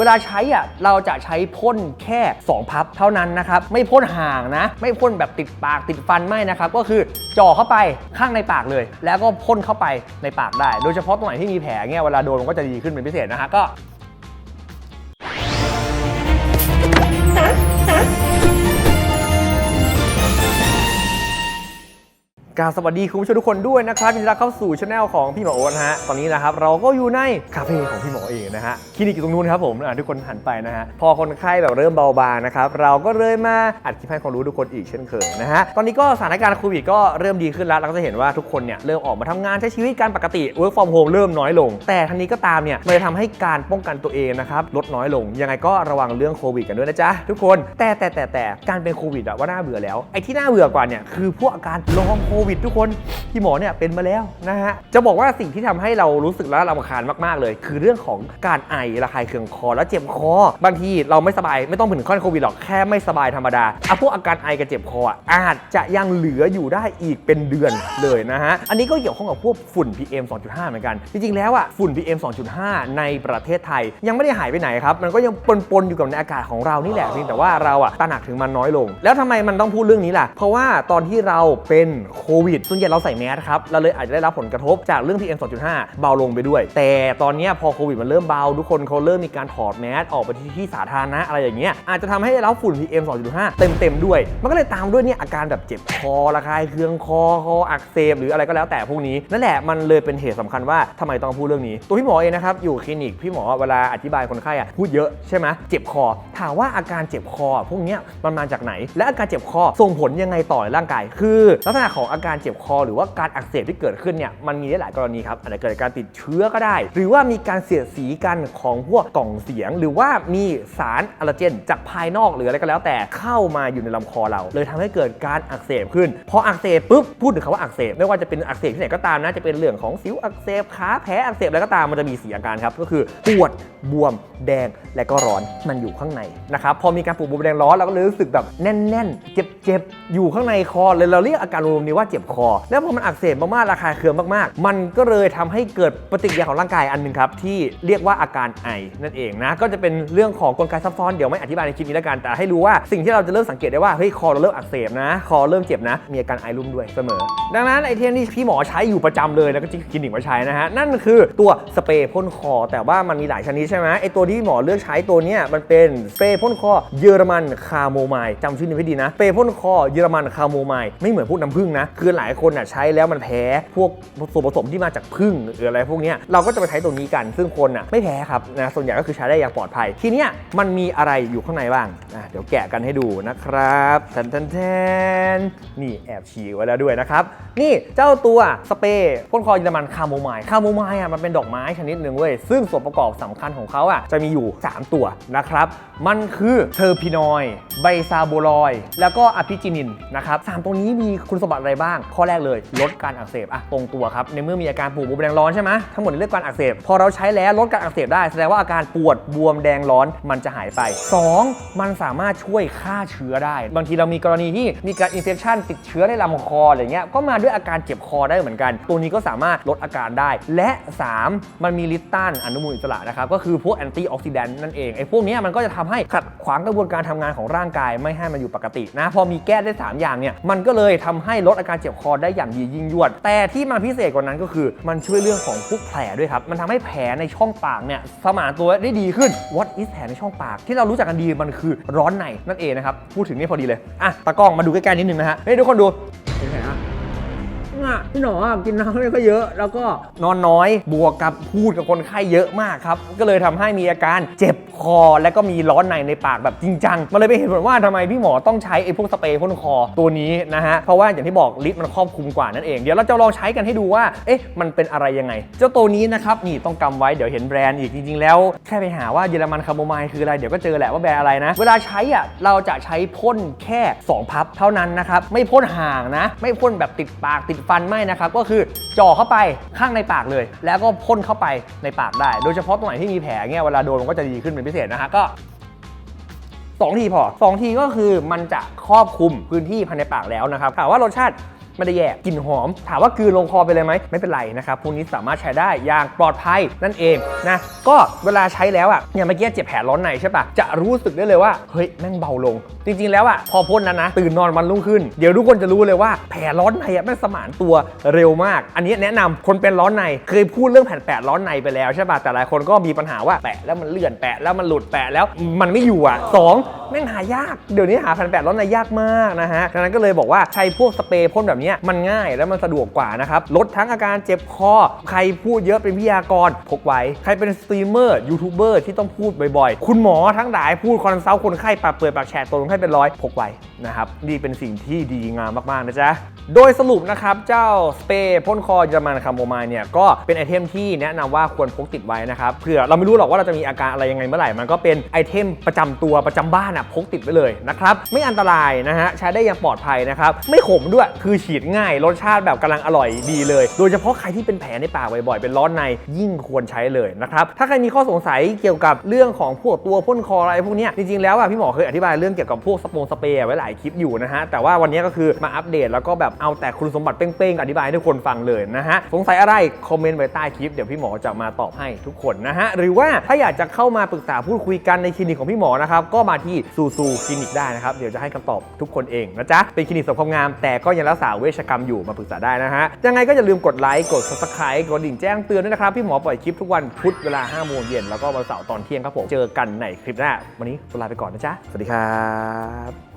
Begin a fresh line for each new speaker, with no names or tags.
เวลาใช้อะเราจะใช้พ่นแค่ 2 พับเท่านั้นนะครับ ไม่พ่นห่างนะ ไม่พ่นแบบติดปากติดฟันไม่นะครับ ก็คือจ่อเข้าไปข้างในปากเลย แล้วก็พ่นเข้าไปในปากได้ โดยเฉพาะตรงไหนที่มีแผลเงี้ยเวลาโดนมันก็จะดีขึ้นเป็นพิเศษนะฮะก็ กาบสวัสดีคุณผู้ชมทุกคนด้วยนะครับยินดีต้อนรับเข้าสู่ช anel ของพี่หมอโอ๊ตนะฮะตอนนี้นะครับเราก็อยู่ในคาเฟ่ของพี่หมอเองนะฮะคลินิกอยู่ตรงนู้นครับผมอะทุกคนหันไปนะฮะพอคนไข้แบบเริ่มเบาบางนะครับเราก็เลยมาอัดคลิปให้ความรู้ทุกคนอีกเช่นเคยนะฮะตอนนี้ก็สถานการณ์โควิดก็เริ่มดีขึ้นแล้วเราก็จะเห็นว่าทุกคนเนี่ยเริ่มออกมาทำงานใช้ชีวิตการปกติ work from home เริ่มน้อยลง แต่ทั้งนี้ก็ตามเนี่ยมันจะทำให้การป้องกันตัวเองนะครับลดน้อยลง ยังไงก็ระวังเรื่องโควิดกันด้วยนะจ๊ะทุกคนแต่แต่แต่แต่การเป็นโควิดอะว่าน่าเบื่อแล้วไอ้ที่น่าเบื่อกว่าเนี่ยคือพวกอาการลองโควิดทุกคนที่หมอเนี่ยเป็นมาแล้วนะฮะจะบอกว่าสิ่งที่ทำให้เรารู้สึกแล้วรำคาญมากๆเลย คือเรื่องของการไอระคายเคืองคอและเจ็บคอ บางทีเราไม่สบายไม่ต้องถึงขั้นโควิดหรอกแค่ไม่สบายธรรมดาอะพวกอาการไอกับเจ็บคออะอาจจะยังเหลืออยู่ได้อีกเป็นเดือนเลยนะฮะอันนี้ก็เกี่ยวข้องกับพวกฝุ่น PM 2.5 เหมือนกัน จริงๆแล้วอะฝุ่น PM 2.5 ในประเทศไทย ยังไม่ได้หายไปไหนครับ มันก็ยังปนๆอยู่กับในอากาศของเรานี่แหละเพียงแต่ว่าเราอะตระหนักถึงมันน้อยลง แล้วทำไมมันต้องพูดเรื่องนี้ล่ะ เพราะว่าตอนที่เราเป็นโควิดส่วนใหญ่เราใส่แมสครับเราเลยอาจจะได้รับผลกระทบจากเรื่อง PM 2.5 เบาลงไปด้วย แต่ตอนนี้พอโควิดมันเริ่มเบา ทุกคนเขาเริ่มมีการถอดแมสออกไปที่ที่สาธารณะอะไรอย่างเงี้ยอาจจะทำให้ได้รับฝุ่น PM 2.5 เต็มๆด้วย มันก็เลยตามด้วยเนี่ยอาการแบบเจ็บคอระคายเคืองคอคออักเสบหรืออะไรก็แล้วแต่พวกนี้นั่นแหละมันเลยเป็นเหตุสำคัญว่าทำไมต้องพูดเรื่องนี้ ตัวพี่หมอเองนะครับอยู่คลินิกพี่หมอเวลาอธิบายคนไข้อะพูดเยอะใช่ไหมเจ็บคอ ถามว่าอาการเจ็บคอพวกเนี้ยมันมาจากไหน และอาการเจ็บคอส่งผลยังไงต่อร่างกาย คือ ลักษณะของอาการเจ็บคอหรือว่าการอักเสบที่เกิดขึ้นเนี่ยมันมีได้หลายกรณีครับอาจจะเกิดจากการติดเชื้อก็ได้ หรือว่ามีการเสียดสีกันของพวกกล่องเสียง หรือว่ามีสารอะลาเจน จากภายนอกหรืออะไรก็แล้วแต่เข้ามาอยู่ในลำคอเรา เลยทำให้เกิดการอักเสบขึ้นพออักเสบปุ๊บพูดถึงคำว่าอักเสบไม่ว่าจะเป็นอักเสบที่ไหนก็ตามนะจะเป็นเรื่องของสิวอักเสบขาแผลอักเสบอะไรก็ตามมันจะมีสีอาการครับก็คือปวดบวม แดงและก็ร้อนมันอยู่ข้างในนะครับพอมีการปวดบวมแดงร้อนเราก็เลยรู้สึกแบบแน่นๆ เจ็บๆอยู่ข้างในคอเลยเราเรียกอาการรวมนี้ว่าจ็บคอ แล้วพอมันอักเสบมากๆระคายเคืองมากๆ มันก็เลยทำให้เกิดปฏิกิริยาของร่างกายอันหนึงครับที่เรียกว่าอาการไอนั่นเองนะก็จะเป็นเรื่องของกลไกซับซ้อนเดี๋ยวไม่อธิบายในคลิปนี้แล้วกันแต่ให้รู้ว่าสิ่งที่เราจะเริ่มสังเกตได้ว่าเฮ้ยคอเราเริ่มอักเสบนะ คอเริ่มเจ็บนะ มีอาการไอรุ่มด้วยเสมอ ดังนั้นไอเทมที่พี่หมอใช้อยู่ประจำเลยแล้วก็ที่คลินิกมาใช้นะฮะนั่นคือตัวสเปรย์พ่นคอ แต่ว่ามันมีหลายชนิดใช่ไหมไอตัวที่หมอเลือกใช้ตัวเนี้ยมันเป็นสเปรย์พ่นคอเยอรมันคาโมไมล์จำชื่อนี้ให้ดีนะสเปรย์พ่นคอเยอรมันคาโมไมล์ไม่เหมือนพวกน้ำผึ้งนะคอหลายคนอะใช้แล้วมันแพ้พวกส่วนผสมที่มาจากผึ้งหรืออะไรพวกนี้เราก็จะไปใช้ตัวนี้กัน ซึ่งคนอะไม่แพ้ครับนะส่วนใหญ่ก็คือใช้ได้อย่างปลอดภัย ทีเนี้ยมันมีอะไรอยู่ข้างในบ้างอะเดี๋ยวแกะกันให้ดูนะครับแทนแทนแทนนี่แอบฉีกไว้แล้วด้วยนะครับ นี่เจ้าตัวสเปรย์พ่นคอเยอรมันคาโมไมล์คาโมไมล์อะมันเป็นดอกไม้ชนิดหนึ่งเว้ยซึ่งส่วนประกอบสำคัญของเขาอะจะมีอยู่ 3 ตัวนะครับ มันคือเทอร์พินอยไบซาโบลอย แล้วก็อะพิจินินนะครับสามตัวนี้มีคุณสมบัติอะไรบ้าง ข้อแรกเลย ลดการอักเสบอะตรงตัวครับในเมื่อมีอาการปวดบวมแดงร้อนใช่ไหมทั้งหมดในเรื่องการอักเสบ พอเราใช้แล้วลดการอักเสบได้แสดงว่าอาการปวดบวมแดงร้อนมันจะหายไป 2. มันสามารถช่วยฆ่าเชื้อได้ บางทีเรามีกรณีที่มีการอินเฟคชันติดเชื้อในลำคออะไรเงี้ยก็มาด้วยอาการเจ็บคอได้เหมือนกัน ตัวนี้ก็สามารถลดอาการได้ และ 3. มันมีฤทธิ์ต้านอนุมูลอิสระนะครับก็คือพวกแอนตี้ออกซิแดนต์นั่นเองไอ้พวกนี้มันก็จะทำให้ขัดขวางกระบวนการทำงานของร่างกายไม่ให้มันอยู่ปกตินะ พอมีแก้ได้ 3 อย่างเนี่ย มันก็เลยทำให้ลดอาการเจ็บคอได้อย่างดียิ่งยวด แต่ที่มันพิเศษกว่านั้นก็คือ มันช่วยเรื่องของพวกแผลด้วยครับ มันทำให้แผลในช่องปากเนี่ยสมานตัวได้ดีขึ้น What is แผลในช่องปาก ที่เรารู้จักกันดีมันคือร้อนในนั่นเองนะครับ พูดถึงนี่พอดีเลย อะ ตากล้องมาดูใกล้ๆนิดนึงนะฮะ เฮ้ยทุกคนดูเห็นไหม อะพี่หนออะกินน้ำไม่ค่อยเยอะ แล้วก็นอนน้อยบวกกับพูดกับคนไข้เยอะมากครับ ก็เลยทำให้มีอาการเจ็บคอ และก็มีร้อนในในปากแบบจริงจังมันเลยเป็นเหตุผลว่าทำไมพี่หมอต้องใช้ไอ้พวกสเปรย์พ่นคอตัวนี้นะฮะ เพราะว่าอย่างที่บอกลิ์มันครอบคลุมกว่านั่นเอง เดี๋ยวเราจะลองใช้กันให้ดูว่า เอ๊ะ มันเป็นอะไรยังไง เจ้าตัวนี้นะครับ นี่ต้องกำไว้ เดี๋ยวเห็นแบรนด์อีก จริง ๆ แล้ว แค่ไปหาว่าเยอรมันคาโมไมล์คืออะไร เดี๋ยวก็เจอแหละว่าแบรนด์อะไรนะ เวลาใช้อะ เราจะใช้พ่นแค่ 2 พับเท่านั้นนะครับ ไม่พ่นห่างนะ ไม่พ่นแบบติดปากติดฟันไม่นะครับ ก็คือจ่อเข้าไปข้างในปากเลย แล้วก็พ่นเข้าไปในปากได้ โดยเฉพาะตรงไหนที่มีแผลเงี้ยเวลาโดนมันก็จะดีขึ้นเป็นพิเศษนะฮะก็สองทีพอสองทีก็คือมันจะครอบคลุมพื้นที่ภายในปากแล้วนะครับถามว่ารสชาติ ไม่ได้แย่กลิ่นหอม ถามว่ากืนลงคอไปเลยไหมไม่เป็นไรนะครับพวกนี้สามารถใช้ได้อย่างปลอดภัยนั่นเองนะก็เวลาใช้แล้วอะอย่างเมื่อกี้เจ็บแผลร้อนในใช่ปะจะรู้สึกได้เลยว่าเฮ้ยแม่งเบาลง จริง ๆ แล้วอะพอพ่นนั้นนะ ตื่นนอนวันรุ่งขึ้น เดี๋ยวทุกคนจะรู้เลยว่าแผลร้อนในอะแม่งสมานตัวเร็วมาก อันนี้แนะนำคนเป็นร้อนในเคยพูดเรื่องแผ่นแปะร้อนในไปแล้วใช่ปะแต่หลายคนก็มีปัญหาว่าแปะแล้วมันเลื่อนแปะแล้วมันหลุดแปะแล้วมันไม่อยู่อะสองแม่งหายาก เดี๋ยวนี้หาแผ่นแปะร้อนในยากมากนะฮะดังนั้นก็เลยบอกว่าใช้พวกสเปรย์พ่นแบบนี้มันง่ายและมันสะดวกกว่านะครับ ลดทั้งอาการเจ็บคอ ใครพูดเยอะเป็นวิทยากรพกไว้ ใครเป็นสตรีมเมอร์ยูทูบเบอร์ที่ต้องพูดบ่อยๆ คุณหมอทั้งหลายพูดคอนซัลท์คนไข้ปากเปิดปากแฉะตัวคนไข้เป็นร้อยพกไว้นะครับนี่เป็นสิ่งที่ดีงามมากๆนะจ๊ะโดยสรุปนะครับเจ้าสเปรย์พ่นคอเยอรมันคาโมไมล์เนี่ยก็เป็นไอเทมที่แนะนำว่าควรพกติดไว้นะครับเผื่อเราไม่รู้หรอกว่าเราจะมีอาการอะไรยังไงเมื่อไหร่มันก็เป็นไอเทมประจำตัวประจำบ้านอะพกติดไว้เลยนะครับไม่อันตรายนะฮะใช้ได้อย่างปลอดภัยนะครับไม่ขมด้วยคือฉีดง่าย รสชาติแบบกำลังอร่อยดีเลย โดยเฉพาะใครที่เป็นแผลในปากบ่อยๆ เป็นร้อนในยิ่งควรใช้เลยนะครับถ้าใครมีข้อสงสัยเกี่ยวกับเรื่องของพวกตัวพ่นคออะไรพวกนี้จริงๆแล้วอะพี่หมอเคยอธิบายเรื่องเกี่ยวกับพวกสปงสเปรย์ไว้หลายคลิปอยู่นะฮะแต่ว่าวันนี้ก็คือมาอัปเดตแล้วก็แบบเอาแต่คุณสมบัติเป้งๆอธิบายให้ทุกคนฟังเลยนะฮะสงสัยอะไรคอมเมนต์ไว้ใต้คลิปเดี๋ยวพี่หมอจะมาตอบให้ทุกคนนะฮะหรือว่าถ้าอยากจะเข้ามาปรึกษาพูดคุยกันในคลินิกของพี่หมอนะครับก็มาที่ซูซูคลินิกได้นะครับเดี๋ยวจะให้คำตอบทุกคนเองนะจ๊ะเป็นคลินิกเสริมความงามแต่ก็ยังรักษาเวชกรรมอยู่มาปรึกษาได้นะฮะ ยังไงก็อย่าลืมกดไลค์กด subscribe กดดิ่งแจ้งเตือนด้วยนะครับ พี่หมอปล่อยคลิปทุกวันพุธเวลา5โมงเย็นแล้วก็วันเสาร์ตอนเที่ยงครับผมเจอกันในคลิปหน้า วันนี้ลาไปก่อนนะจ๊ะสวัสดีครับ